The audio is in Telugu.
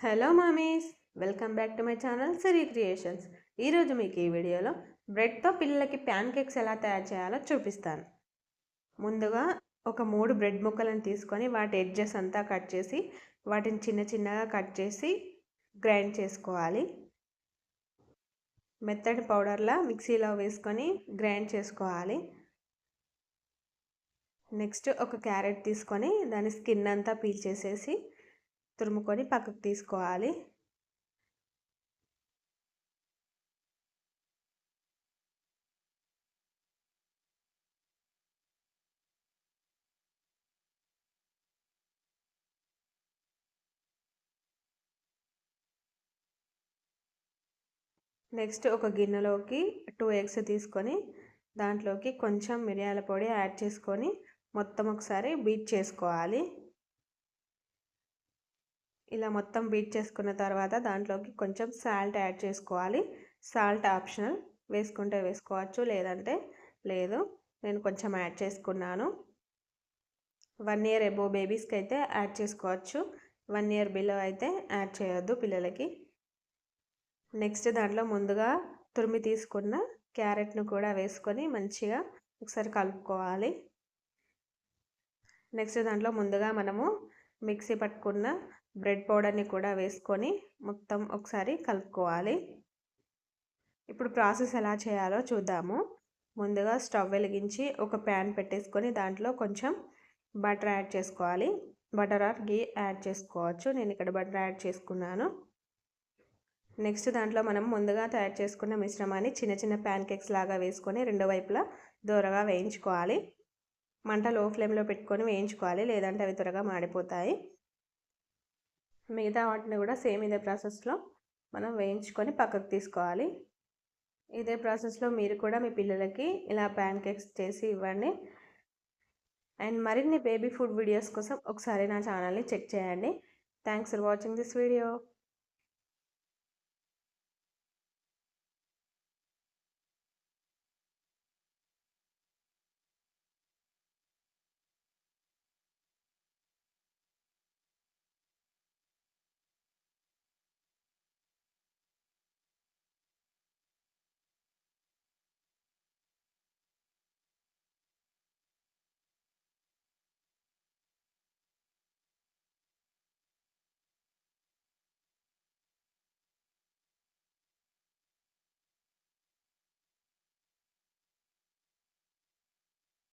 Hello mommies welcome back to my channel Siri creations ఈరోజు మీకు ఈ వీడియోలో బ్రెడ్తో పిల్లలకి ప్యాన్ కేక్స్ ఎలా తయారు చేయాలో చూపిస్తాను. ముందుగా ఒక మూడు బ్రెడ్ ముక్కలను తీసుకొని వాటి ఎడ్జెస్ అంతా కట్ చేసి వాటిని చిన్న చిన్నగా కట్ చేసి గ్రైండ్ చేసుకోవాలి. మెత్తడి పౌడర్లా మిక్సీలో వేసుకొని గ్రైండ్ చేసుకోవాలి. నెక్స్ట్ ఒక క్యారెట్ తీసుకొని దాని స్కిన్ అంతా పీల్ చేసేసి తురుముకొని పక్కకు తీసుకోవాలి. నెక్స్ట్ ఒక గిన్నెలోకి టూ ఎగ్స్ తీసుకొని దాంట్లోకి కొంచెం మిరియాల పొడి యాడ్ చేసుకొని మొత్తం ఒకసారి బీట్ చేసుకోవాలి. ఇలా మొత్తం బీట్ చేసుకున్న తర్వాత దాంట్లోకి కొంచెం సాల్ట్ యాడ్ చేసుకోవాలి. సాల్ట్ ఆప్షనల్ వేసుకుంటే వేసుకోవచ్చు లేదంటే లేదు. నేను కొంచెం యాడ్ చేసుకున్నాను. వన్ ఇయర్ ఎబో బేబీస్కి అయితే యాడ్ చేసుకోవచ్చు. వన్ ఇయర్ బిలో అయితే యాడ్ చేయొద్దు పిల్లలకి. నెక్స్ట్ దాంట్లో ముందుగా తురిమి తీసుకున్న క్యారెట్ను కూడా వేసుకొని మంచిగా ఒకసారి కలుపుకోవాలి. నెక్స్ట్ దాంట్లో ముందుగా మనము మిక్సీ పట్టుకున్న బ్రెడ్ పౌడర్ని కూడా వేసుకొని మొత్తం ఒకసారి కలుపుకోవాలి. ఇప్పుడు ప్రాసెస్ ఎలా చేయాలో చూద్దాము. ముందుగా స్టవ్ వెలిగించి ఒక ప్యాన్ పెట్టేసుకొని దాంట్లో కొంచెం బటర్ యాడ్ చేసుకోవాలి. బటర్ ఆర్ గీ యాడ్ చేసుకోవచ్చు. నేను ఇక్కడ బటర్ యాడ్ చేసుకున్నాను. నెక్స్ట్ దాంట్లో మనం ముందుగా తయారు చేసుకున్న మిశ్రమాన్ని చిన్న చిన్న ప్యాన్ కేక్స్ లాగా వేసుకొని రెండు వైపులా దూరగా వేయించుకోవాలి. మంట లో ఫ్లేమ్లో పెట్టుకొని వేయించుకోవాలి. లేదంటే అవి త్వరగా మాడిపోతాయి. మిగతా వాటిని కూడా సేమ్ ఇదే ప్రాసెస్లో మనం వేయించుకొని పక్కకు తీసుకోవాలి. ఇదే ప్రాసెస్లో మీరు కూడా మీ పిల్లలకి ఇలా ప్యాన్ కేక్స్ చేసి ఇవ్వండి. అండ్ మరిన్ని బేబీ ఫుడ్ వీడియోస్ కోసం ఒకసారి నా ఛానల్ని చెక్ చేయండి. Thanks for watching this video.